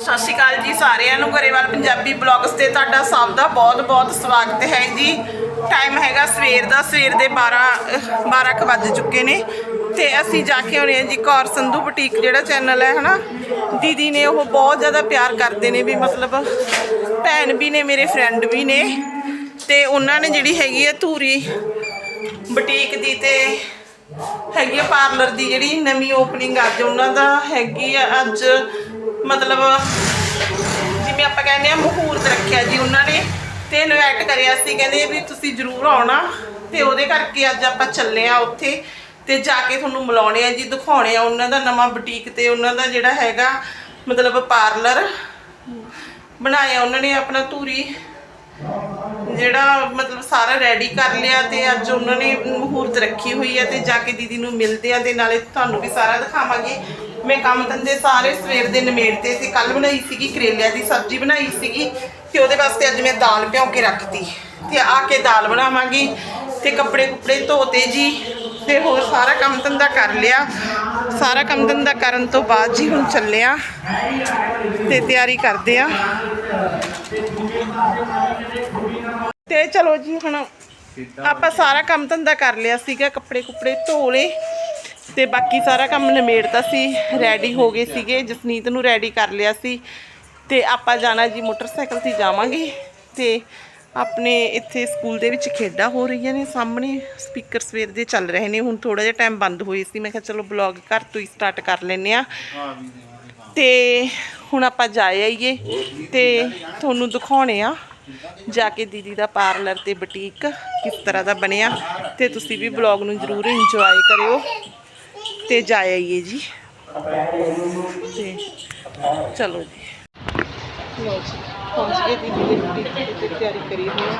ਸਤਿ ਸ਼੍ਰੀ ਅਕਾਲ ਜੀ ਸਾਰਿਆਂ ਨੂੰ, ਗਰੇਵਾਲ ਪੰਜਾਬੀ ਬਲੌਗਸ ਤੇ ਤੁਹਾਡਾ ਸਭ ਦਾ ਬਹੁਤ-ਬਹੁਤ ਸਵਾਗਤ ਹੈ ਜੀ। ਟਾਈਮ ਹੈਗਾ ਸਵੇਰ ਦਾ, ਸਵੇਰ ਦੇ 12 ਅਹ 12 ਕੁ ਵੱਜ ਚੁੱਕੇ ਨੇ। ਤੇ ਅਸੀਂ ਜਾ ਕੇ ਆਉਣੇ ਆ ਜੀ ਕੌਰ ਸੰਧੂ ਬੁਟੀਕ ਜਿਹੜਾ ਚੈਨਲ ਹੈ, ਹਨਾ? ਦੀਦੀ ਨੇ ਉਹ ਬਹੁਤ ਜ਼ਿਆਦਾ ਪਿਆਰ ਕਰਦੇ ਨੇ ਵੀ ਮਤਲਬ ਭੈਣ ਵੀ ਨੇ, ਮੇਰੇ ਫਰੈਂਡ ਵੀ ਨੇ। ਤੇ ਉਹਨਾਂ ਨੇ ਜਿਹੜੀ ਹੈਗੀ ਆ ਧੂਰੀ ਬੁਟੀਕ ਦੀ ਤੇ ਹੈਗੀ ਆ ਪਾਰਲਰ ਦੀ ਜਿਹੜੀ ਨਵੀਂ ਓਪਨਿੰਗ ਅੱਜ ਉਹਨਾਂ ਦਾ ਹੈਗੀ ਆ ਅੱਜ ਮਤਲਬ, ਜਿਵੇਂ ਆਪਾਂ ਕਹਿੰਦੇ ਆ ਮਹੂਰਤ ਰੱਖਿਆ ਜੀ ਉਹਨਾਂ ਨੇ ਤੇ ਇਨਵਾਈਟ ਕਰਿਆ ਸੀ, ਕਹਿੰਦੇ ਵੀ ਤੁਸੀਂ ਜ਼ਰੂਰ ਆਉਣਾ ਤੇ ਉਹਦੇ ਕਰਕੇ ਅੱਜ ਆਪਾਂ ਚੱਲੇ ਆ ਉੱਥੇ ਤੇ ਜਾ ਕੇ ਤੁਹਾਨੂੰ ਮਿਲਾਉਣੇ ਆ ਜੀ, ਦਿਖਾਉਣੇ ਆ ਉਹਨਾਂ ਦਾ ਨਵਾਂ ਬੁਟੀਕ ਤੇ ਉਹਨਾਂ ਦਾ ਜਿਹੜਾ ਹੈਗਾ ਮਤਲਬ ਪਾਰਲਰ ਬਣਾਇਆ ਉਹਨਾਂ ਨੇ ਆਪਣਾ ਧੂਰੀ, ਜਿਹੜਾ ਮਤਲਬ ਸਾਰਾ ਰੈਡੀ ਕਰ ਲਿਆ ਤੇ ਅੱਜ ਉਹਨਾਂ ਨੇ ਮਹੂਰਤ ਰੱਖੀ ਹੋਈ ਹੈ ਤੇ ਜਾ ਕੇ ਦੀਦੀ ਨੂੰ ਮਿਲਦੇ ਆ ਤੇ ਨਾਲੇ ਤੁਹਾਨੂੰ ਵੀ ਸਾਰਾ ਦਿਖਾਵਾਂਗੇ। ਮੈਂ ਕੰਮ ਧੰਦੇ ਸਾਰੇ ਸਵੇਰ ਦੇ ਨਿਮੇੜਤੇ ਤੇ ਕੱਲ ਬਣਾਈ ਸੀਗੀ ਕਰੇਲਿਆਂ ਦੀ ਸਬਜ਼ੀ ਬਣਾਈ ਸੀਗੀ ਤੇ ਉਹਦੇ ਵਾਸਤੇ ਅੱਜ ਮੈਂ ਦਾਲ ਭਿਉਂ ਕੇ ਰੱਖਤੀ। ਤੇ ਆ ਕੇ ਦਾਲ ਬਣਾਵਾਂਗੀ ਤੇ ਕੱਪੜੇ ਕੁਪੜੇ ਧੋਤੇ ਜੀ ਤੇ ਹੋਰ ਸਾਰਾ ਕੰਮ ਧੰਦਾ ਕਰ ਲਿਆ। ਸਾਰਾ ਕੰਮ ਧੰਦਾ ਕਰਨ ਤੋਂ ਬਾਅਦ ਜੀ ਹੁਣ ਚੱਲੇ ਆ ਤੇ ਤਿਆਰੀ ਕਰਦੇ ਆ। ਤੇ ਚਲੋ ਜੀ ਹੁਣ ਆਪਾਂ ਸਾਰਾ ਕੰਮ ਧੰਦਾ ਕਰ ਲਿਆ ਸੀਗਾ ਕੱਪੜੇ ਕੁਪੜੇ ਧੋ ਲਏ। ਤੇ ਬਾਕੀ ਸਾਰਾ ਕੰਮ ਨਿਮੇੜਤਾ ਸੀ ਰੈਡੀ ਹੋ ਗਏ ਸੀਗੇ, ਜਸਨੀਤ ਨੂੰ ਰੈਡੀ ਕਰ ਲਿਆ ਸੀ। ਤੇ ਆਪਾਂ ਜਾਣਾ ਜੀ ਮੋਟਰਸਾਈਕਲ ਤੇ ਜਾਵਾਂਗੇ ਤੇ ਆਪਣੇ ਇੱਥੇ ਸਕੂਲ ਦੇ ਵਿੱਚ ਖੇਡਾਂ ਹੋ ਰਹੀਆਂ ਨੇ ਸਾਹਮਣੇ ਸਪੀਕਰ ਸਵੇਰ ਦੇ ਚੱਲ ਰਹੇ ਨੇ, ਹੁਣ ਥੋੜਾ ਜਿਹਾ ਟਾਈਮ ਬੰਦ ਹੋਈ ਸੀ, ਮੈਂ ਕਿਹਾ ਚਲੋ ਬਲੌਗ ਘਰ ਤੋਂ ਹੀ ਸਟਾਰਟ ਕਰ ਲੈਨੇ ਆ ਤੇ ਹੁਣ ਆਪਾਂ ਜਾ ਆਈਏ ਤੇ ਤੁਹਾਨੂੰ ਦਿਖਾਉਣੇ ਆ ਜਾ ਕੇ ਦੀਦੀ ਦਾ ਪਾਰਲਰ ਤੇ ਬੁਟੀਕ ਕਿਸ ਤਰ੍ਹਾਂ ਦਾ ਬਣਿਆ, ਤੇ ਤੁਸੀਂ ਵੀ ਬਲੌਗ ਨੂੰ ਜ਼ਰੂਰ ਇੰਜੋਏ ਕਰਿਓ। ਤੇ ਜਾ ਆਈਏ ਜੀ। ਤੇ ਚਲੋ ਜੀ। ਲਓ ਜੀ ਪਹੁੰਚ ਗਏ ਦੀਦੀ ਦੇ ਬੁਟੀਕ ਤੇ ਤਿਆਰੀ ਕਰੀ ਹੋਈ ਹੈ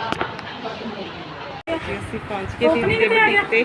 ਅਸੀਂ ਪਹੁੰਚ ਗਏ ਦੀਦੀ ਦੇ ਬੁਟੀਕ ਤੇ।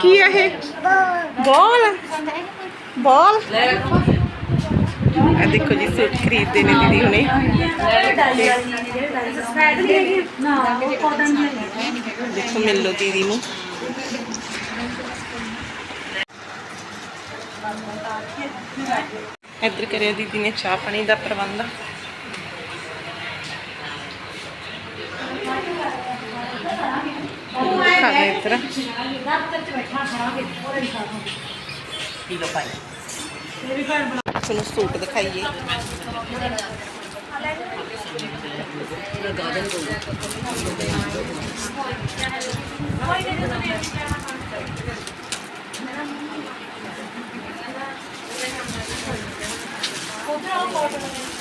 ਕੀ ਹੈ ਇਹ? ਬਾਲ। ਬਾਲ? ਆ ਦੇਖੋ ਜੀ, ਸੂਟ ਖਰੀਦਦੇ ਨੇ ਦੀਦੀ ਹੁਣੇ। ਦੇਖੋ, ਮਿਲ ਲਓ ਦੀਦੀ ਨੂੰ। ਇੱਧਰ ਕਰਿਆ ਦੀਦੀ ਨੇ ਚਾਹ ਪਾਣੀ ਦਾ ਪ੍ਰਬੰਧ। ਖਾ ਲੈ ਇੱਧਰ ਤੁਹਾਨੂੰ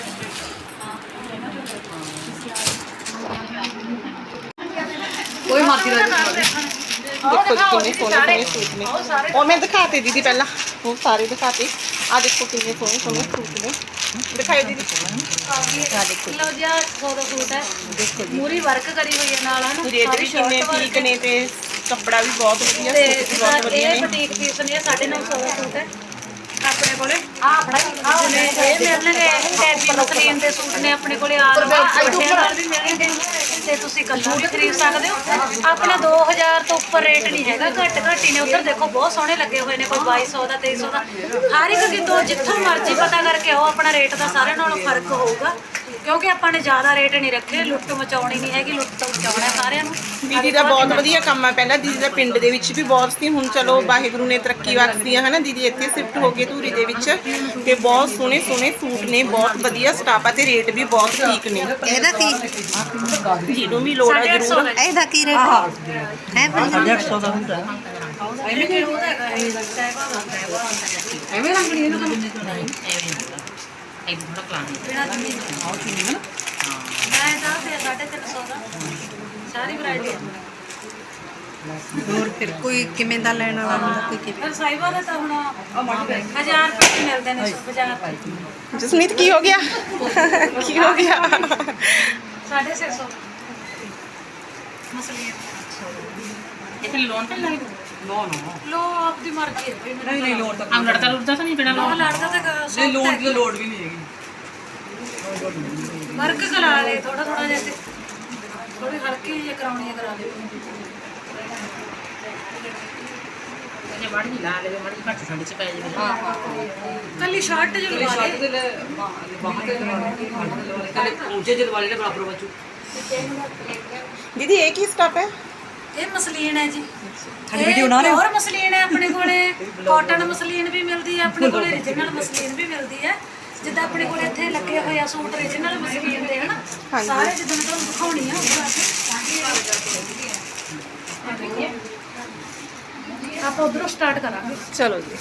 ਮਰਜ਼ੀ ਦਾ ਦੇਖੋ ਕਿੰਨੇ ਸੋਹਣੇ ਸੋਹਣੇ ਸੂਟ ਨੇ। ਉਹ ਮੈਂ ਦਿਖਾਤੇ ਦੀਦੀ ਪਹਿਲਾਂ। ਉਹ ਸਾਰੇ ਦਿਖਾਤੇ। ਆ ਦੇਖੋ ਕਿੰਨੇ ਸੋਹਣੇ ਸੋਹਣੇ ਸੂਟ ਨੇ। ਦਿਖਾਇਓ ਦੀਦੀ। ਆ ਦੇਖੋ। ਲਓ ਜੀ ਆਹ ਸੌ ਦਾ ਸੂਟ ਹੈ। ਦੇਖੋ ਜੀ। ਮੂਰੀ ਵਰਕ ਕਰੀ ਹੋਈ ਹੈ ਨਾਲ ਹਨਾ? ਰੇਟ ਵੀ ਕਿੰਨੇ ਠੀਕ ਨੇ ਤੇ ਕੱਪੜਾ ਵੀ ਬਹੁਤ ਵਧੀਆ ਸੂਟ ਵੀ ਬਹੁਤ ਵਧੀਆ ਇਹ ਨੇ। ਬੁਟੀਕ ਪੀਸ ਨੇ 950 ਦਾ ਸੂਟ ਹੈ। ਕੋਲੇ? ਆ ਆਪਣਾ ਜਿਵੇਂ ਇਹ ਮਿਲਣਗੇ ਟੈਬੀ ਮਸਲੀਨ ਦੇ ਸੂਟ ਨੇ ਆਪਣੇ ਕੋਲੇ ਆ ਵੱਡਿਆਂ ਨਾਲ ਵੀ ਮਿਲਣਗੇ ਤੇ ਤੁਸੀਂ ਕੱਲਾ ਵੀ ਖਰੀਦ ਸਕਦੇ ਹੋ। ਆਪਣਾ 2000 ਤੋਂ ਉੱਪਰ ਰੇਟ ਨਹੀਂ ਹੈਗਾ। ਘੱਟ ਘੱਟ ਹੀ ਨੇ। ਉਧਰ ਦੇਖੋ ਬਹੁਤ ਸੋਹਣੇ ਲੱਗੇ ਹੋਏ ਨੇ ਕੋਈ 2200 ਦਾ 2300 ਦਾ। ਹਰ ਇੱਕ ਕਿਤੋਂ ਜਿੱਥੋਂ ਮਰਜ਼ੀ ਪਤਾ ਕਰਕੇ ਆਓ। ਆਪਣਾ ਰੇਟ ਦਾ ਸਾਰਿਆਂ ਨਾਲੋਂ ਫ਼ਰਕ ਹੋਊਗਾ। ਕਿਉਂਕਿ ਆਪਾਂ ਨੇ ਜ਼ਿਆਦਾ ਰੇਟ ਨਹੀਂ ਰੱਖੇ ਲੁੱਟ ਮਚਾਉਣੀ ਨਹੀਂ ਹੈਗੀ ਲੁੱਟ ਤੋਂ ਮਚਾਉਣਾ ਹੈ ਸਾਰਿਆਂ ਨੂੰ। ਦੀਦੀ ਦਾ ਬਹੁਤ ਵਧੀਆ ਕੰਮ ਹੈ ਪਹਿਲਾਂ ਦੀਦੀ ਦਾ ਪਿੰਡ ਦੇ ਵਿੱਚ ਵੀ ਬਹੁਤ ਸੀ ਹੁਣ ਚਲੋ ਵਾਹਿਗੁਰੂ ਨੇ ਤਰੱਕੀ ਬਖਸ਼ੀ ਹੈ ਹਨਾ ਦੀਦੀ? ਇੱਥੇ ਸ਼ਿਫਟ ਹੋ ਗਏ ਧੂਰੀ ਦੇ ਵਿੱਚ ਤੇ ਬਹੁਤ ਸੋਹਣੇ ਸੋਹਣੇ ਸੂਟ ਨੇ ਬਹੁਤ ਵਧੀਆ ਸਟਾਫ ਆ ਤੇ ਰੇਟ ਵੀ ਬਹੁਤ ਠੀਕ ਨੇ। ਇਹਦਾ ਕੀ? ਜਿਹਨੂੰ ਵੀ ਲੋੜ ਆ ਜ਼ਰੂਰ। ਦਾ। ਇਹਦਾ ਕੀ ਰੇਟ ਹੈ ਹੈ ਐਵੇਂ ਕਿ ਉਹਦਾ ਹੈਗਾ ਇਹ ਲੱਗਦਾ ਹੈ ਬਾਬਾ ਐਵੇਂ ਰੰਗ ਨਹੀਂ ਇਹਨੂੰ ਬਿਨਾ ਚੁੰਨੀ ਤੋਂ ਮੈਂ ਤਾਂ ਤੇ 350 ਦਾ। ਸਾਰੀ ਵੈਰਾਈਟੀ ਹੋਰ ਫਿਰ ਕੋਈ ਕਿਵੇਂ ਦਾ ਲੈਣ ਵਾਲਾ ਹੁੰਦਾ ਕੋਈ ਕਿਵੇਂ? ਪਰ ਸਾਈਬਾ ਦੇ ਤਾਂ ਹੁਣ 1000 ਰੁਪਏ ਮਿਲਦੇ ਨੇ ਬਾਜ਼ਾਰ ਜਸਮੀਤ ਕੀ ਹੋ ਗਿਆ? ਕੀ ਹੋ ਗਿਆ? 650 ਮਸਲੀ ਇਹ ਲੋਨ ਤੇ ਲੱਗ ਨੋ ਨੋ ਲੋ ਆਪ ਦੀ ਮਰਜ਼ੀ ਹੈ ਵੀ ਮੇਰਾ ਨਹੀਂ ਨਹੀਂ ਲੋੜ ਤਾਂ ਆਮ ਲੜਦਾ ਲੁੜਦਾ ਤਾਂ ਨਹੀਂ ਬਿਨਾ ਲੋ ਲੋਨ ਲੜਦਾ ਤਾਂ ਨਹੀਂ ਲੋੜ ਦੀ ਤਾਂ ਲੋੜ ਵੀ ਨਹੀਂ ਹੈਗੀ। ਵਰਕ ਕਰਾ ਲੈ ਥੋੜਾ ਥੋੜਾ ਜਿਹਾ ਤੇ ਥੋੜੀ ਹਲਕੀ ਜਿਹੀ ਕਰਾਉਣੀ ਹੈ ਕਰਾ ਦੇ। ਜੇ ਮਾੜੀ ਜਿਹੀ ਲਾ ਲਵੇ ਮਾੜੀ ਜਿਹੀ ਘੱਟ ਠੰਡ ਚ ਪੈ ਜਾਵੇ। ਹਾਂ ਹਾਂ ਕੱਲੀ ਸ਼ਰਟ ਜੋ ਲਵਾ ਸ਼ਰਟ ਲੈ ਦੇ ਲੈ ਬਾਹਾਂ ਤੇ ਲਵਾਣੇ ਕੱਲੇ ਪੂੰਝੇ ਜਿਹੇ ਵਾਲੇ ਦੇ ਬਰਾਬਰ ਬਚੂ। ਦੀਦੀ ਇਹ ਕੀ ਸਟਾਪ ਹੈ? ਇਹ ਮਸਲੀਨ ਹੈ ਜੀ। ਸਾਡੀ ਵੀਡੀਓ ਰਹੇ ਹੋ? ਹੋਰ ਮਸਲੀਨ ਹੈ ਆਪਣੇ ਕੋਲੇ। ਕਾਟਨ ਮਸਲੀਨ ਵੀ ਮਿਲਦੀ ਹੈ ਆਪਣੇ ਕੋਲੇ origignal ਮਸਲੀਨ ਵੀ ਮਿਲਦੀ ਹੈ। ਜਿੱਦਾਂ ਆਪਣੇ ਕੋਲੇ ਇੱਥੇ ਲੱਗੇ ਹੋਏ ਆ ਸੂਟ origignal ਮਸਲੀਨ ਦੇ ਹਨਾ। ਸਾਰੇ ਜਿੱਦਾਂ ਮੈਂ ਤੁਹਾਨੂੰ ਦਿਖਾਉਣੀ ਆ ਉਹ ਆਪਾਂ ਉਧਰੋਂ ਸਟਾਰਟ ਕਰਾਂਗੇ। ਚਲੋ ਜੀ।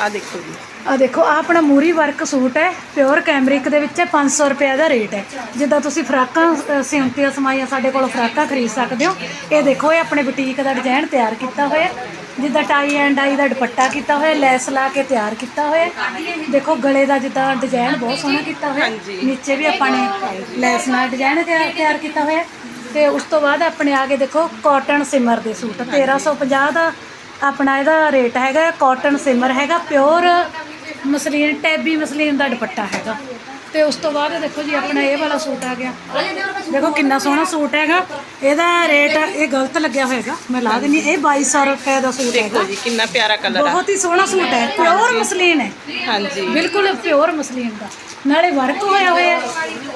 ਆ ਦੇਖੋ ਜੀ। ਆ ਦੇਖੋ ਆ ਆਪਣਾ ਮੂਰੀ ਵਰਕ ਸੂਟ ਹੈ ਪਿਓਰ ਕੈਮਰਿਕ ਦੇ ਵਿੱਚ ਹੈ 500 ਰੁਪਏ ਦਾ ਰੇਟ ਹੈ। ਜਿੱਦਾਂ ਤੁਸੀਂ ਫਰਾਕਾਂ ਸਿਉਂਤੀਆਂ ਸਮਾਈਆਂ ਸਾਡੇ ਕੋਲੋਂ ਫਰਾਕਾਂ ਖਰੀਦ ਸਕਦੇ ਹੋ। ਇਹ ਦੇਖੋ ਇਹ ਆਪਣੇ ਬੁਟੀਕ ਦਾ ਡਿਜ਼ਾਈਨ ਤਿਆਰ ਕੀਤਾ ਹੋਇਆ ਜਿੱਦਾਂ ਟਾਈ ਐਂਡ ਡਾਈ ਦਾ ਦੁਪੱਟਾ ਕੀਤਾ ਹੋਇਆ ਲੈਸ ਲਾ ਕੇ ਤਿਆਰ ਕੀਤਾ ਹੋਇਆ ਦੇਖੋ ਗਲੇ ਦਾ ਜਿੱਦਾਂ ਡਿਜ਼ਾਈਨ ਬਹੁਤ ਸੋਹਣਾ ਕੀਤਾ ਹੋਇਆ। ਨੀਚੇ ਵੀ ਆਪਾਂ ਨੇ ਲੈਸ ਨਾਲ ਡਿਜ਼ਾਈਨ ਤਿਆਰ ਤਿਆਰ ਕੀਤਾ ਹੋਇਆ ਤੇ ਉਸ ਤੋਂ ਬਾਅਦ ਆਪਣੇ ਆ ਕੇ ਦੇਖੋ ਕਾਟਨ ਸਿਮਰ ਦੇ ਸੂਟ 1350 ਦਾ ਆਪਣਾ ਇਹਦਾ ਰੇਟ ਹੈਗਾ ਕਾਟਨ ਸਿਮਰ ਹੈਗਾ ਪਿਓਰ ਮਸਲੀਨ ਟੈਬੀ ਮਸਲੀਨ ਦਾ ਦੁਪੱਟਾ ਹੈਗਾ। ਤੇ ਉਸ ਤੋਂ ਬਾਅਦ ਦੇਖੋ ਜੀ ਆਪਣਾ ਇਹ ਵਾਲਾ ਸੂਟ ਆ ਗਿਆ। ਦੇਖੋ ਕਿੰਨਾ ਸੋਹਣਾ ਸੂਟ ਹੈਗਾ। ਇਹਦਾ ਰੇਟ ਇਹ ਗਲਤ ਲੱਗਿਆ ਹੋਏਗਾ ਮੈਂ ਲਾ ਦਿੰਨੀ ਇਹ 2200 ਰੁਪਏ ਦਾ ਸੂਟ ਹੈਗਾ। ਦੇਖੋ ਜੀ ਕਿੰਨਾ ਪਿਆਰਾ ਕਲਰ ਆ। ਬਹੁਤ ਹੀ ਸੋਹਣਾ ਸੂਟ ਹੈ ਪਿਓਰ ਮਸਲੀਨ ਹੈ। ਹਾਂਜੀ। ਬਿਲਕੁਲ ਪਿਓਰ ਮਸਲੀਨ ਦਾ। ਨਾਲੇ ਵਰਕ ਹੋਇਆ ਹੋਇਆ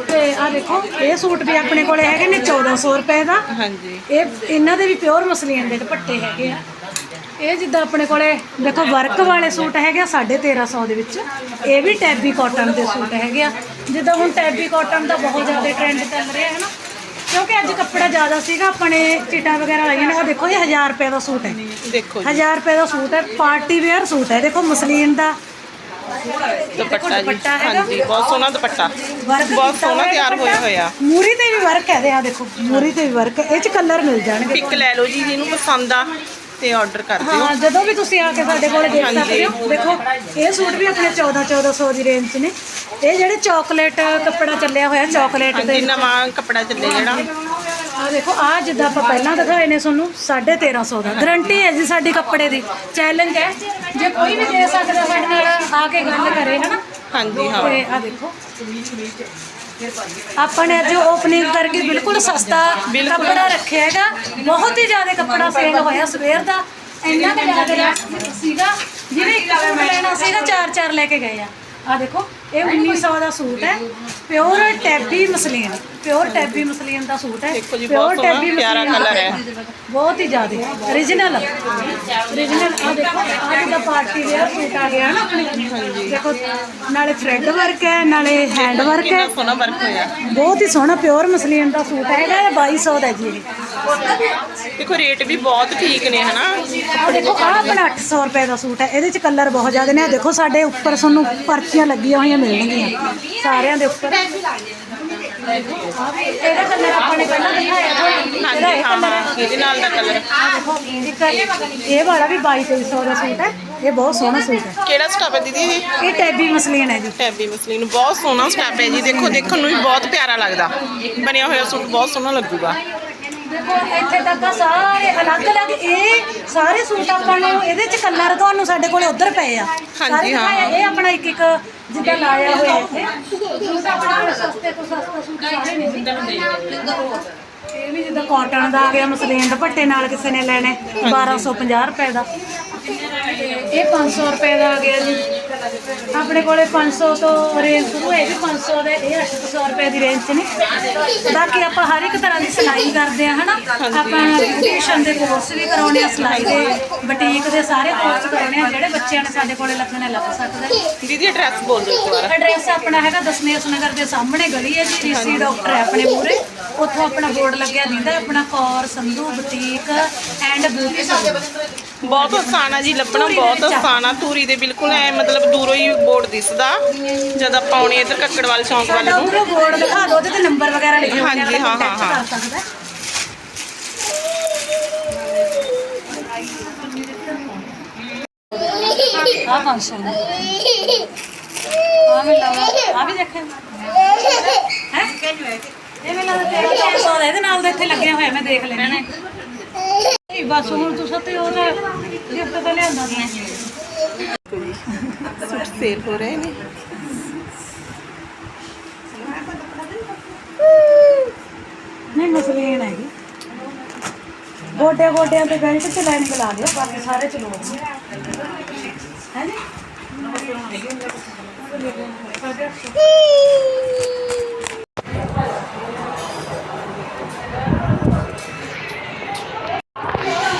ਤੇ ਆ ਦੇਖੋ ਇਹ ਸੂਟ ਵੀ ਆਪਣੇ ਕੋਲੇ ਹੈਗੇ ਨੇ 1400 ਰੁਪਏ ਦਾ। ਹਾਂਜੀ। ਇਹ ਇਹਨਾਂ ਦੇ ਵੀ ਪਿਓਰ ਮਸਲੀਨ ਦੇ ਦੁਪੱਟੇ ਹੈਗੇ ਆ। ਇਹ ਜਿੱਦਾਂ ਆਪਣੇ ਕੋਲੇ ਦੇਖੋ ਵਰਕ ਵਾਲੇ ਸੂਟ ਹੈਗੇ ਆ 1350 ਦੇ ਵਿੱਚ। ਇਹ ਵੀ ਟੈਬੀ ਕਾਟਨ ਦੇ ਸੂਟ ਹੈਗੇ ਆ। ਜਿੱਦਾਂ ਹੁਣ ਟੈਬੀ ਕਾਟਨ ਦਾ ਬਹੁਤ ਜ਼ਿਆਦਾ ਟ੍ਰੈਂਡ ਚੱਲ ਰਿਹਾ ਹੈ ਨਾ। ਕਿਉਂਕਿ ਅੱਜ ਕੱਪੜਾ ਜ਼ਿਆਦਾ ਸੀਗਾ ਆਪਣੇ ਚਿਟਾ ਵਗੈਰਾ ਲਾਈਆਂ ਨੇ। ਉਹ ਦੇਖੋ ਇਹ 1000 ਰੁਪਏ ਦਾ ਸੂਟ ਹੈ। ਦੇਖੋ ਜੀ। 1000 ਰੁਪਏ ਦਾ ਸੂਟ ਹੈ ਪਾਰਟੀ ਵੇਅਰ ਸੂਟ ਹੈ। ਦੇਖੋ ਮਸਲੀਨ ਦਾ। ਦੁਪੱਟਾ ਜੀ। ਹਾਂਜੀ ਬਹੁਤ ਸੋਹਣਾ ਦੁਪੱਟਾ। ਬਹੁਤ ਸੋਹਣਾ ਤਿਆਰ ਹੋਇਆ ਹੋਇਆ। ਮੂਰੀ ਤੇ ਵੀ ਵਰਕ ਹੈ ਦੇ ਆ ਦੇਖੋ ਮੂਰੀ ਤੇ ਵੀ ਵਰਕ ਹੈ। ਇਹ ਚ ਕਲਰ ਮਿਲ ਜਾਣਗੇ ਪਿਕ ਲੈ ਲਓ ਜੀ ਜਿਹਨੂੰ ਪਸੰਦ ਆ। ਤੇ ਆਰਡਰ ਕਰ ਦਿਓ। ਹਾਂ ਜਦੋਂ ਵੀ ਤੁਸੀਂ ਆ ਕੇ ਸਾਡੇ ਕੋਲ ਦੇਖ ਹਾਂਜੀ। ਸਕਦੇ ਹੋ। ਦੇਖੋ ਇਹ ਸੂਟ ਵੀ ਆਪਣੇ 14 1400 ਦੀ ਰੇਂਜ 'ਚ ਨੇ। ਇਹ ਜਿਹੜੇ ਚਾਕਲੇਟ ਕੱਪੜਾ ਚੱਲਿਆ ਹੋਇਆ ਚਾਕਲੇਟ ਹਾਂਜੀ ਦੇ ਨਵਾਂ ਕੱਪੜਾ ਚੱਲੇ ਜਿਹੜਾ। ਆ ਦੇਖੋ ਆ ਜਿੱਦਾਂ ਆਪਾਂ ਪਹਿਲਾਂ ਦਿਖਾਏ ਨੇ ਤੁਹਾਨੂੰ 1350 ਦਾ। ਗਰੰਟੀ ਹੈ ਜੀ ਸਾਡੀ ਕੱਪੜੇ ਦੀ। ਚੈਲੰਜ ਹੈ। ਜੇ ਕੋਈ ਵੀ ਦੇ ਸਕਦਾ ਸਾਡੇ ਨਾਲ ਆ ਕੇ ਗੱਲ ਕਰੇ ਹਨਾ? ਹਾਂਜੀ ਹਾਂ। ਤੇ ਆ ਦੇਖੋ। ਆਪਾਂ ਨੇ ਅੱਜ ਓਪਨਿੰਗ ਕਰਕੇ ਬਿਲਕੁਲ ਸਸਤਾ ਕੱਪੜਾ ਰੱਖਿਆ ਹੈਗਾ। ਬਹੁਤ ਹੀ ਜ਼ਿਆਦਾ ਕੱਪੜਾ ਸੇਲ ਹੋਇਆ ਸਵੇਰ ਦਾ। ਇੰਨਾ ਕੁ ਜ਼ਿਆਦਾ ਸੀਗਾ ਜਿਹਨੇ ਇੱਕ ਲੈਣਾ ਸੀਗਾ ਚਾਰ ਚਾਰ ਲੈ ਕੇ ਗਏ ਆ। ਆ ਦੇਖੋ ਇਹ 1900 ਦਾ ਸੂਟ ਹੈ pure tabby muslin pure tabby muslin ਦਾ ਸੂਟ ਹੈ ਦੇਖੋ ਜੀ, ਬਹੁਤ Pure ਸੋਹਣਾ, ਟੈਬੀ ਪਿਆਰਾ ਮਸਲੀਨ colour ਹੈ। ਬਹੁਤ ਹੀ ਜ਼ਿਆਦਾ origignal origignal ਆ ਦੇਖੋ ਆ ਜਿਹਦਾ ਪਾਰਟੀ ਵੇਅਰ ਸੂਟ ਆ ਗਿਆ ਨਾ ਆਪਣੇ। ਦੇਖੋ ਨਾਲੇ ਥ੍ਰੈਡ ਵਰਕ ਹੈ ਨਾਲੇ ਹੈਂਡ ਵਰਕ ਹੈ। ਸੋਹਣਾ ਵਰਕ ਹੋਇਆ। ਬਹੁਤ ਹੀ ਸੋਹਣਾ ਪਿਓਰ ਮਸਲੀਨ ਦਾ ਸੂਟ ਹੈਗਾ ਇਹ 2200 ਦਾ ਜੀ ਇਹ। ਦੇਖੋ ਰੇਟ ਵੀ ਬਹੁਤ ਠੀਕ ਨੇ ਹਨਾ? ਆ ਦੇਖੋ ਆ ਆਪਣਾ 800 ਰੁਪਏ ਦਾ ਸੂਟ ਹੈ ਇਹਦੇ ਚ ਕਲਰ ਬਹੁਤ ਜ਼ਿਆਦਾ ਨੇ। ਦੇਖੋ ਸਾਡੇ ਉੱਪਰ ਤੁਹਾਨੂੰ ਪਰਚੀਆਂ ਲੱਗੀਆਂ ਹੋਈਆਂ ਮਿਲਣਗੀਆਂ। ਸਾਰਿਆਂ ਦੇ ਉੱਪਰ। ਇਹਦਾ ਕਲਰ ਆਪਾਂ ਨੇ ਪਹਿਲਾਂ ਦਿਖਾਇਆ ਤੁਹਾਨੂੰ ਇਹਦਾ ਹਾਂਜੀ ਇਹ ਕਲਰ ਹੈ। ਇਹਦੇ ਨਾਲ ਦਾ ਕਲਰ ਦੇਖੋ ਇਹ ਵਾਲਾ ਵੀ 2200 ਦਾ ਸੂਟ ਹੈ। ਇਹ ਬਹੁਤ ਸੋਹਣਾ ਸੂਟ ਹੈ। ਕਿਹੜਾ ਸਟਾਪ ਹੈ ਦੀਦੀ ਇਹ? ਇਹ ਟੈਬੀ ਮਸਲੀਨ ਹੈ ਜੀ। ਟੈਬੀ ਮਸਲੀਨ ਬਹੁਤ ਸੋਹਣਾ ਸਟੈਪ ਹੈ ਜੀ। ਦੇਖੋ ਦੇਖਣ ਨੂੰ ਵੀ ਬਹੁਤ ਪਿਆਰਾ ਲੱਗਦਾ। ਬਣਿਆ ਹੋਇਆ ਸੂਟ ਬਹੁਤ ਸੋਹਣਾ ਲੱਗੂਗਾ। ਦੇਖੋ ਇੱਥੇ ਤੱਕ ਆ ਸਾਰੇ ਅਲੱਗ-ਅਲੱਗ ਇਹ ਸਾਰੇ ਸੂਟ ਆਪਾਂ ਨੂੰ ਇਹਦੇ ਚ ਕਲਰ ਤੁਹਾਨੂੰ ਸਾਡੇ ਕੋਲੇ ਉਧਰ ਪਏ ਆ ਸਾਰੇ ਹਾਂਜੀ, ਹਾਂ। ਦਿਖਾਏ ਆ। ਇਹ ਆਪਣਾ ਇੱਕ ਇੱਕ ਜਿੱਦਾਂ ਲਾਇਆ ਹੋਇਆ ਇੱਥੇ ਸੂਟ ਆਪਣਾ ਸਸਤੇ ਤੋਂ ਸਸਤਾ ਸੂਟ ਸਾਰੇ ਨੇ ਜੀ। ਇਹ ਵੀ ਜਿੱਦਾਂ ਕਾਟਨ ਦਾ ਆ ਗਿਆ ਮਸਲੀਨ ਦੁਪੱਟੇ ਨਾਲ ਕਿਸੇ ਨੇ ਲੈਣੇ 1250 ਰੁਪਏ ਦਾ ਇਹ 500 ਰੁਪਏ ਦਾ ਆ ਗਿਆ ਜੀ ਆਪਣੇ ਕੋਲੇ 500 ਤੋਂ ਰੇਂਜ ਸ਼ੁਰੂ ਹੈ ਵੀ 500 ਦੇ ਇਹ 800 ਰੁਪਏ ਦੀ ਰੇਂਜ 'ਚ ਨੇ। ਬਾਕੀ ਆਪਾਂ ਹਰ ਇੱਕ ਤਰ੍ਹਾਂ ਦੀ ਸਿਲਾਈ ਕਰਦੇ ਆ ਹਨਾ? ਆਪਾਂ ਬਿਊਟੀਸ਼ਨ ਦੇ ਕੋਰਸ ਵੀ ਕਰਾਉਣੇ ਆ ਸਿਲਾਈ ਦੇ ਬੁਟੀਕ ਦੇ ਸਾਰੇ ਕੋਰਸ ਕਰਾਉਣੇ ਆ ਜਿਹੜੇ ਬੱਚਿਆਂ ਨੇ ਸਾਡੇ ਕੋਲੇ ਲੱਗਣੇ ਲੱਗ ਸਕਦੇ ਦੀਦੀ ਐਡਰੈਸ ਬੋਲ ਦਿਓ ਇੱਕ ਵਾਰ। ਐਡਰੈਸ ਆਪਣਾ ਹੈਗਾ ਦਸ਼ਮੇਸ਼ ਨਗਰ ਦੇ ਸਾਹਮਣੇ ਗਲੀ ਹੈ ਜੀ ਰੀਸੀ ਡਾਕਟਰ ਹੈ ਆਪਣੇ ਮੂਰੇ ਉੱਥੋਂ ਆਪਣਾ ਬੋਰਡ ਲੱਗਿਆ ਦਿੰਦਾ ਆਪਣਾ Kaur Sandhu boutique and beauty ਬਹੁਤ ਆਸਾਨ ਆ ਜੀ ਲੱਭਣਾ ਬਹੁਤ ਆਸਾਨ ਆ ਧੂਰੀ ਦੇ ਬਿਲਕੁਲ ਐ ਮਤਲਬ ਦੂਰੋਂ ਹੀ ਬੋਰਡ ਦਿਸਦਾ। ਜਦ ਆਪਾਂ ਆਉਣੇ ਇੱਧਰ ਕੱਕੜਵਾਲ ਚੌਂਕ ਵੱਲ ਨੂੰ। ਉਧਰੋਂ ਬੋਰਡ ਦਿਖਾ ਦਿਓ ਉਹਦੇ ਤੇ ਨੰਬਰ ਵਗੈਰਾ ਲਿਖੇ ਹੋਏ ਨੇ ਹਾਂਜੀ, ਹਾਂ, ਹਾਂ, ਹਾਂ। ਆ ਫੰਕਸ਼ਨ ਹੈ। ਆ ਵੀ ਲਗਾ ਆ ਵੀ ਦੇਖੇ ਹੈ? ਇਹ ਮੈਨੂੰ ਲੱਗਦਾ ਤੇਰਾ ਚਾਂਸ ਆ ਇਹਦੇ ਨਾਲ ਦਾ ਇੱਥੇ ਲੱਗਿਆ ਹੋਇਆ ਮੈਂ ਦੇਖ ਲੈਣਾ ਨੇ ਨਹੀਂ ਬਸ ਹੁਣ ਤੂੰ ਸੱਤੇ ਉਹਦਾ ਗਿਫਟ ਤਾਂ ਲਿਆਂਦਾ ਸੀ ਸੂਟ ਸੇਲ ਹੋ ਰਹੇ ਨੇ। ਨਹੀਂ ਮਸਲੀਨ ਹੈਗੀ। ਗੋਡੇ ਗੋਡਿਆਂ ਤੇ ਬੈਲਟ ਤੇ ਲਾਈਨ ਬੁਲਾ ਲਿਓ ਬਾਕੀ ਸਾਰੇ ਚਲੋ। ਹੈ ਜੀ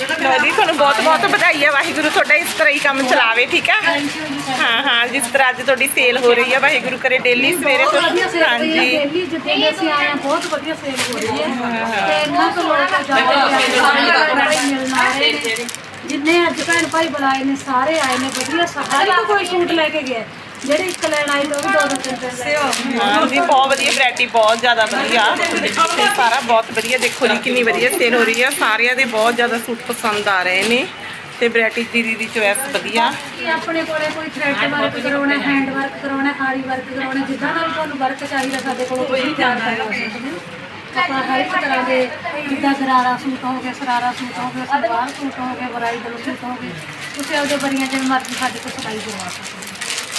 ਲਓ ਜੀ ਤੁਹਾਨੂੰ ਬਹੁਤ ਬਹੁਤ ਵਧਾਈ ਹੈ ਵਾਹਿਗੁਰੂ ਤੁਹਾਡਾ ਇਸ ਤਰ੍ਹਾਂ ਹੀ ਕੰਮ ਚਲਾਵੇ ਠੀਕ ਆ? ਹਾਂ ਹਾਂ ਜਿਸ ਤਰ੍ਹਾਂ ਅੱਜ ਤੁਹਾਡੀ ਸੇਲ ਹੋ ਰਹੀ ਹੈ ਵਾਹਿਗੁਰੂ ਕਰੇ ਡੇਲੀ ਸਵੇਰੇ ਤੋਂ ਹੈ ਹਾਂਜੀ। ਡੇਲੀ ਜਿੱਦਾਂ ਦੇ ਅਸੀਂ ਆਏ ਹਾਂ ਬਹੁਤ ਵਧੀਆ ਸੇਲ ਹੋ ਰਹੀ ਹੈ ਤੇ ਇੰਨਾ ਕੁ ਲੋਕ ਜ਼ਿਆਦਾ ਮਿਲਣ ਨੇ। ਜਿੰਨੇ ਅੱਜ ਭੈਣ ਭਾਈ ਬੁਲਾਏ ਨੇ ਸਾਰੇ ਆਏ ਨੇ ਵਧੀਆ ਇੱਕ ਕੋਈ ਸੂਟ ਲੈ ਕੇ ਗਿਆ। ਜਿਹੜੇ ਇੱਕ ਲੈਣ ਆਏ ਤੇ ਉਹ ਵੀ ਦੋ ਦੋ ਤਿੰਨ ਤਿੰਨ ਲੈ ਕੇ। ਹਾਂ ਜੀ ਬਹੁਤ ਵੈਰਾਈਟੀ ਬਹੁਤ ਜ਼ਿਆਦਾ ਵਧੀਆ। ਤੇ ਸਾਰਾ ਬਹੁਤ ਵਧੀਆ। ਦੇਖੋ ਜੀ ਕਿੰਨੀ ਵਧੀਆ ਸੇਲ ਹੋ ਰਹੀ ਹੈ ਸਾਰਿਆਂ ਦੇ ਬਹੁਤ ਜ਼ਿਆਦਾ ਸੂਟ ਪਸੰਦ ਆ ਰਹੇ ਨੇ। ਤੇ ਵੈਰਾਈਟੀ ਦੀਦੀ ਦੀ ਚੋਇਸ ਵਧੀਆ। ਕਿ ਆਪਣੇ ਕੋਲੇ ਕੋਈ ਥ੍ਰੈਡ ਵਰਕ ਕਰਾਉਣਾ ਹੈਂਡ ਵਰਕ ਕਰਾਉਣਾ ਆਰੀ ਵਰਕ ਕਰਾਉਣਾ ਜਿੱਦਾਂ ਦਾ ਵੀ ਤੁਹਾਨੂੰ ਵਰਕ ਚਾਹੀਦਾ ਸਾਡੇ ਕੋਲ ਕਰਵਾ ਸਕਦੇ ਹੋ। ਆਪਾਂ ਹਰ ਇੱਕ ਤਰ੍ਹਾਂ ਦੇ ਜਿੱਦਾਂ ਗਰਾਰਾ ਸੂਟ ਹੋ ਗਿਆ ਸਰਾਰਾ ਸੂਟ ਹੋ ਗਿਆ ਸਲਵਾਰ ਸੂਟ ਹੋ ਗਿਆ ਬਰਾਈਡਲ ਸੂਟ ਹੋ ਗਏ ਤੁਸੀਂ ਆਪਦੇ ਬਰੀਆਂ ਜਿਵੇਂ ਮਰਜ਼ੀ ਸਾਡੇ ਕੋਲ ਸਿਲਾਈ ਕਰਵਾ ਸਕਦੇ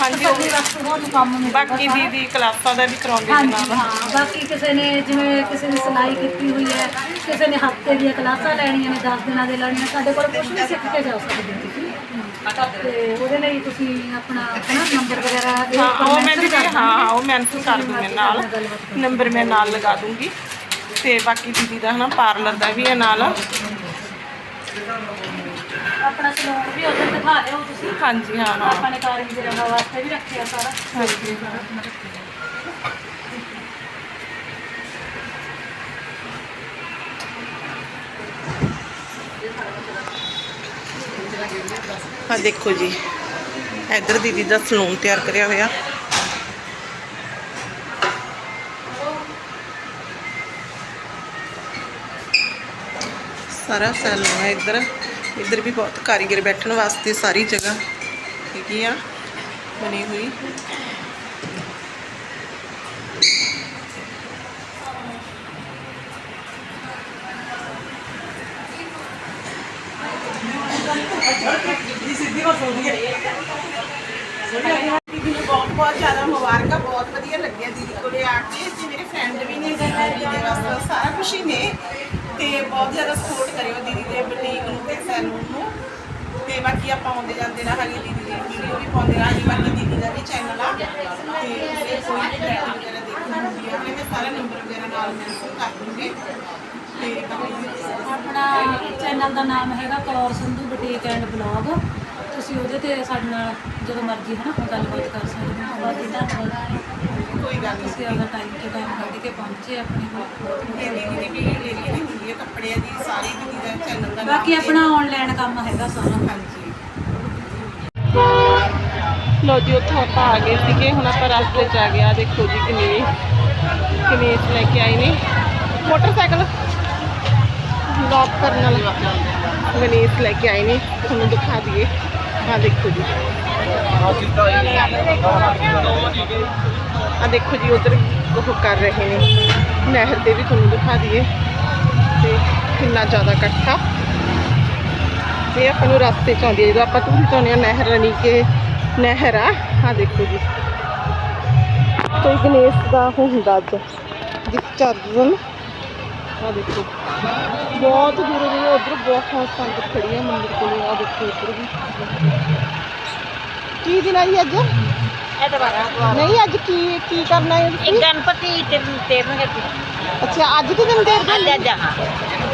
ਹਾਂਜੀ ਹਾਂਜੀ। ਉਹ ਵਕਤ ਤੁਹਾਨੂੰ ਕੰਮ ਮਿਲੇਗਾ ਬਾਕੀ ਦੀਦੀ ਕਲਾਸਾਂ ਦਾ ਵੀ ਕਰਾਉਂਦੇ ਹਾਂਜੀ ਜਨਾਬ ਹਾਂ ਬਾਕੀ ਕਿਸੇ ਨੇ ਜਿਵੇਂ ਕਿਸੇ ਨੇ ਸਿਲਾਈ ਕੀਤੀ ਹੋਈ ਹੈ ਕਿਸੇ ਨੇ ਹਫ਼ਤੇ ਦੀਆਂ ਕਲਾਸਾਂ ਲੈਣੀਆਂ ਨੇ 10 ਦਿਨਾਂ ਦੇ ਲੈਣੀਆਂ ਸਾਡੇ ਕੋਲ ਕੁਝ ਵੀ ਸਿੱਖ ਕੇ ਜਾ ਸਕਦੇ ਹੋ ਤੁਸੀਂ। ਤੇ ਉਹਦੇ ਲਈ ਤੁਸੀਂ ਆਪਣਾ ਆਪਣਾ ਨੰਬਰ ਵਗੈਰਾ ਇਹ ਹਾਂ ਉਹ ਮੈਂ mention ਦੀਦੀ ਕਰ ਹਾਂ ਦਿਓ। ਉਹ ਮੈਂਸ਼ਨ ਕਰ ਦੂੰਗੀ ਨਾਲ। ਨੰਬਰ ਮੈਂ ਨਾਲ ਲਗਾ ਦੂੰਗੀ। ਤੇ ਬਾਕੀ ਦੀਦੀ ਦਾ ਹਨਾ ਪਾਰਲਰ ਦਾ ਵੀ ਹੈ ਨਾਲ। ਆਪਣਾ ਸਲੂਨ ਵੀ ਉਧਰ ਦਿਖਾ ਦਿਓ ਤੁਸੀਂ। ਹਾਂਜੀ ਹਾਂ ਹਾਂ। ਆਪਾਂ ਨੇ ਕਾਰੀਗਰਾਂ ਵਾਸਤੇ ਵੀ ਰੱਖਿਆ ਸਾਰਾ। ਹਾਂਜੀ। ਆ ਦੇਖੋ ਜੀ ਇੱਧਰ ਦੀਦੀ ਦਾ ਸਲੂਨ ਤਿਆਰ ਕਰਿਆ ਹੋਇਆ। ਸਾਰਾ ਸੈਲੂਨ ਹੈ ਇੱਧਰ। ਇੱਧਰ ਵੀ ਬਹੁਤ ਕਾਰੀਗਰ ਬੈਠਣ ਵਾਸਤੇ ਸਾਰੀ ਜਗ੍ਹਾ ਹੈਗੀ ਆ, ਬਣੀ ਹੋਈ। ਦੀਦੀ ਨੂੰ ਬਹੁਤ ਬਹੁਤ ਜ਼ਿਆਦਾ ਮੁਬਾਰਕਾਂ ਬਹੁਤ ਵਧੀਆ ਲੱਗਿਆ ਦੀਦੀ ਕੋਲੇ ਆ ਕੇ ਤੇ ਮੇਰੇ ਫਰੈਂਡ ਵੀ ਨੇ ਦੀਦੀ ਦੇ ਵਾਸਤੇ ਸਾਰਾ ਕੁਝ ਹੀ ਨੇ ਤੇ ਬਹੁਤ ਜ਼ਿਆਦਾ ਸਪੋਰਟ ਕਰਿਓ ਦੀਦੀ ਦੇ ਬੁਟੀਕ ਨੂੰ। ਤੇ ਨੂੰ। ਤੇ ਬਾਕੀ ਆਪਾਂ ਆਉਂਦੇ ਜਾਂਦੇ ਰਹਾਂਗੇ ਦੀਦੀ ਦੀ ਵੀਡੀਓ ਵੀ ਪਾਉਂਦੇ ਰਹਾਂਗੇ ਬਾਕੀ ਦੀਦੀ ਦਾ ਵੀ ਚੈਨਲ ਆ। ਤੇ ਜੇ ਕੋਈ ਵੀ ਵਗੈਰਾ ਦੇਖਣੀ ਹੁੰਦੀ ਹੈ ਮੈਂ ਸਾਰਾ ਨੰਬਰ ਵਗੈਰਾ ਨਾਲ ਮੈਂਸ਼ਨ ਕਰ ਦੂੰਗੀ ਤੇ ਆਪਣਾ ਚੈਨਲ ਦਾ ਨਾਮ ਹੈਗਾ Kaur Sandhu boutique and blog ਤੁਸੀਂ ਉਹਦੇ ਤੇ ਸਾਡੇ ਨਾਲ ਜਦੋਂ ਮਰਜ਼ੀ ਹੈ ਨਾ ਗੱਲਬਾਤ ਕਰ ਸਕਦੇ ਹੋ। ਬਾਕੀ ਧੰਨਵਾਦ ਕੋਈ ਗੱਲ ਨਹੀਂ। ਤੁਸੀਂ ਆਪਣਾ ਟਾਈਮ ਤੋਂ ਟਾਈਮ ਕੱਢ ਕੇ ਪਹੁੰਚੇ ਆਪਣੇ ਕੋਲ। ਤੇ ਦੀਦੀ ਦੀ ਵੀ ਡੇਲੀ ਦੀ ਹੁੰਦੀ ਹੈ ਕੱਪੜਿਆਂ ਦੀ ਸਾਰੀ ਦੀਦੀ ਦਾ ਚੈਨਲ ਦਾ ਬਾਕੀ ਆਪਣਾ ਆਨਲਾਈਨ ਕੰਮ ਹੈਗਾ ਸਾਰਾ। ਹਾਂਜੀ। ਲੋ ਜੀ ਉੱਥੋਂ ਆਪਾਂ ਆ ਗਏ ਸੀਗੇ ਹੁਣ ਆਪਾਂ ਰਸਤੇ 'ਚ ਆ ਗਏ। ਆ ਦੇਖੋ ਜੀ ਕਿੰਨੀ ਕਿਨੇਸ ਲੈ ਕੇ ਆਏ ਨੇ। ਮੋਟਰਸਾਈਕਲ ਲੌਕ ਕਰਨ ਵਾਲਾ ਗਣੇਸ਼ ਲੈ ਕੇ ਆਏ ਨੇ। ਤੁਹਾਨੂੰ ਦਿਖਾ ਦਈਏ। ਆ ਦੇਖੋ ਜੀ। ਆ ਦੇਖੋ ਜੀ, ਉਧਰ ਉਹ ਕਰ ਰਹੇ ਨੇ। ਨਹਿਰ ਤੇ ਵੀ ਤੁਹਾਨੂੰ ਦਿਖਾ ਦਈਏ। ਤੇ ਕਿੰਨਾ ਜ਼ਿਆਦਾ ਇਕੱਠਾ। ਇਹ ਆਪਾਂ ਨੂੰ ਰਸਤੇ ਚ ਆਉਂਦੀ ਹੈ ਜਦੋਂ ਆਪਾਂ ਤੁਸੀਂ ਚਾਹੁੰਦੇ ਆ, ਨਹਿਰ ਰਣੀ ਕੇ ਨਹਿਰ ਆ। ਆ ਦੇਖੋ ਜੀ। ਕੋਈ ਗਣੇਸ਼ ਦਾ ਹੁੰਦਾ ਅੱਜ ਵਿਸਰਜਨ ਆ ਦੇਖੋ। ਬਹੁਤ ਦੂਰੋਂ ਦੂਰੋਂ ਉਧਰ ਬਹੁਤ ਸੰਗਤ ਖੜੀ ਹੈ ਮੰਦਿਰ ਕੋਲ। ਆ ਦੇਖੋ ਉਧਰ ਵੀ। ਕੀ ਦਿਨ ਆਈ ਅੱਜ? ਨਹੀਂ ਅੱਜ ਕੀ ਕੀ ਕਰਨਾ ਹੈ? ਤੁਸੀਂ ਗਣਪਤੀ ਤੇ ਤੇਰਨਗੇ ਅੱਛਾ ਅੱਜ ਦੇ ਦਿਨ ਦੇਰ ਅੱਜ ਅੱਜ ਹਾਂ।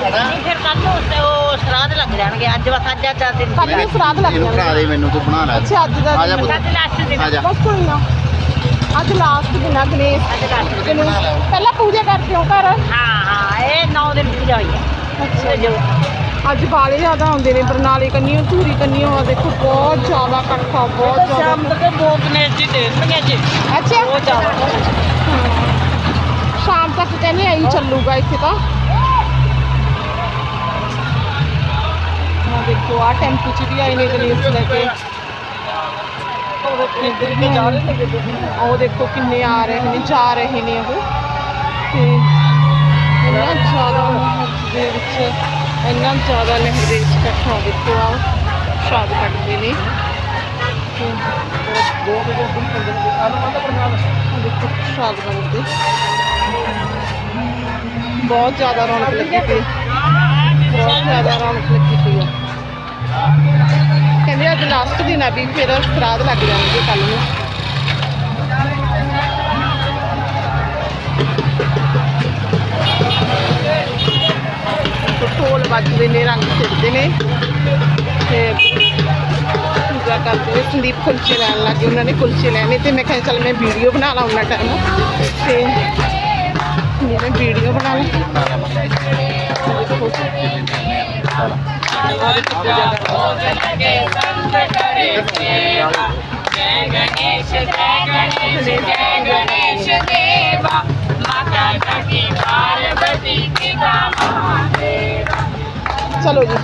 ਨਹੀਂ ਫਿਰ ਕੱਲ ਨੂੰ ਤੇ ਉਹ ਸ਼ਰਾਧ ਲੱਗ ਜਾਣਗੇ। ਅੱਜ ਬਸ ਅੱਜ ਅੱਜ ਦਾ ਦਿਨ ਕੱਲ ਨੂੰ ਸਰਾਧ ਲੱਗ ਇਹਨੂੰ ਜਾਣਾ ਭਰਾ ਦੇ ਮੈਨੂੰ ਤੂੰ ਬਣਾ ਲੈ। ਅੱਛਾ ਅੱਜ ਦਾ ਆ ਜਾ ਦਿਨ। ਪੁੱਤ। ਅੱਜ ਲਾਸਟ ਦਿਨ। ਆ ਜਾ। ਬਸ ਕੋਈ ਨਾ। ਅੱਜ ਲਾਸਟ ਦਿਨ ਆ ਗਣੇਸ਼ ਅੱਜ ਲਾਸਟ ਦਿਨ। ਗਣੇਸ਼। ਪਹਿਲਾਂ ਪੂਜਾ ਕਰਦੇ ਹੋ ਘਰ? ਹਾਂ ਹਾਂ ਇਹ 9 ਦਿਨ ਪੂਜਾ ਹੋਈ ਹੈ। ਅੱਛਾ। ਜੋ ਅੱਜ ਬਾਲੇ ਜ਼ਿਆਦਾ ਆਉਂਦੇ ਨੇ ਬਰਨਾਲੇ ਕੰਨੀਓ ਧੂਰੀ ਕੰਨੀਓ ਆ ਦੇਖੋ ਬਹੁਤ ਜ਼ਿਆਦਾ ਇਕੱਠਾ ਬਹੁਤ ਜ਼ਿਆਦਾ। ਸ਼ਾਮ ਤੱਕ ਦੋ ਗਣੇਸ਼ ਜੀ ਦੇਣਗੇ ਜੀ। ਅੱਛਾ। ਉਹ ਜ਼ਿਆਦਾ। ਸ਼ਾਮ ਤੱਕ ਕਹਿੰਦੇ ਆਈ ਚੱਲੂਗਾ ਇੱਥੇ ਤਾਂ। ਆ ਦੇਖੋ ਆ ਟੈਂਪੂ ਚ ਵੀ ਆਏ ਨੇ ਗਣੇਸ਼ ਲੈ ਕੇ। ਉਹ ਦੇਖੋ ਕਿੰਨੇ ਆ ਰਹੇ ਨੇ ਜਾ ਰਹੇ ਨੇ ਉਹ। ਤੇ ਇੰਨਾ ਜ਼ਿਆਦਾ ਦੇ ਵਿੱਚ। ਇੰਨਾ ਜ਼ਿਆਦਾ ਨਹਿਰ ਦੇ ਵਿੱਚ ਇਕੱਠਾ ਦੇਖੋ ਆ ਸ਼ਾਦ ਕੱਟਦੇ ਨੇ। ਦੋ ਵਜੇ ਦੇਖੋ ਸ਼ਾਦ ਬਹੁਤ ਜ਼ਿਆਦਾ ਰੌਣਕ ਲੱਗੀ ਪਈ। ਹੈ। ਬਹੁਤ ਜ਼ਿਆਦਾ ਰੌਣਕ ਲੱਗੀ ਪਈ ਹੈ ਕਹਿੰਦੇ ਅੱਜ ਲਾਸਟ ਦਿਨ ਆ ਵੀ ਫਿਰ ਸਰਾਧ ਲੱਗ ਜਾਣਗੇ ਕੱਲ ਨੂੰ। ਢੋਲ ਵੱਜਦੇ ਨੇ, ਰੰਗ ਫਿਰਦੇ ਨੇ। ਤੇ ਪੂਜਾ ਕਰਦੇ ਹੋਏ ਸੰਦੀਪ ਕੁਲਚੇ ਲੈਣ ਲੱਗੇ, ਉਹਨਾਂ ਨੇ ਕੁਲਚੇ ਲੈਣੇ ਤੇ ਮੈਂ ਕਿਹਾ ਚੱਲ ਮੈਂ ਵੀਡੀਓ ਬਣਾ ਲਾ ਉਹਨਾਂ ਟਾਈਮ। ਤੇ ਮੈਂ ਵੀਡੀਓ ਬਣਾ ਲਾਂ। ਦੇਖੋ ਆਹ ਦੇਖੋ ਪੂਜਾ ਕਰਦੇ ਚਲੋ ਜੀ।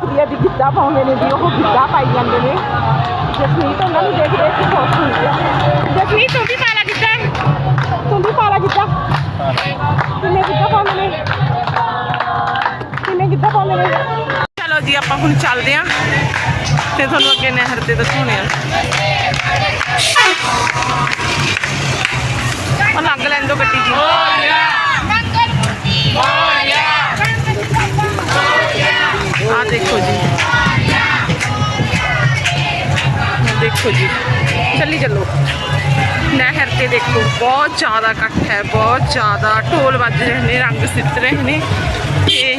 ਕੁੜੀਆਂ ਦੀ ਗਿੱਧਾ ਪਾਉਂਦੇ ਨੇ ਜੀ, ਉਹ ਗਿੱਧਾ ਪਾਈ ਜਾਂਦੇ ਨੇ। ਜਸਮੀਤ, ਉਹਨਾਂ ਨੂੰ ਦੇਖ ਦੇਖ ਕੇ ਖੁਸ਼ ਹੁੰਦੀ ਆ। ਜਸਮੀਤ, ਤੂੰ ਵੀ ਪਾਲਾ ਗਿੱਧਾ। ਤੂੰ ਵੀ ਪਾ ਗਿੱਧਾ। ਕਿੰਨੇ ਗਿੱਧਾ ਪਾਉਂਦੇ ਨੇ? ਕਿੰਨੇ ਗਿੱਧਾ ਪਾਉਂਦੇ ਨੇ? ਚਲੋ ਜੀ, ਆਪਾਂ ਹੁਣ ਚੱਲਦੇ ਆਂ। ਤੇ ਤੁਹਾਨੂੰ ਅੱਗੇ ਨਹਿਰ ਤੇ ਦਿਖਾਉਣੇ ਆ। ਦੇਖੋ ਜੀ, ਚੱਲੀ ਚੱਲੋ। ਨਹਿਰ ਤੇ ਦੇਖੋ, ਬਹੁਤ ਜ਼ਿਆਦਾ ਇਕੱਠ ਹੈ, ਬਹੁਤ ਜ਼ਿਆਦਾ ਢੋਲ ਵੱਜ ਰਹੇ ਨੇ, ਰੰਗ ਸਿੱਟ ਰਹੇ ਨੇ। ਤੇ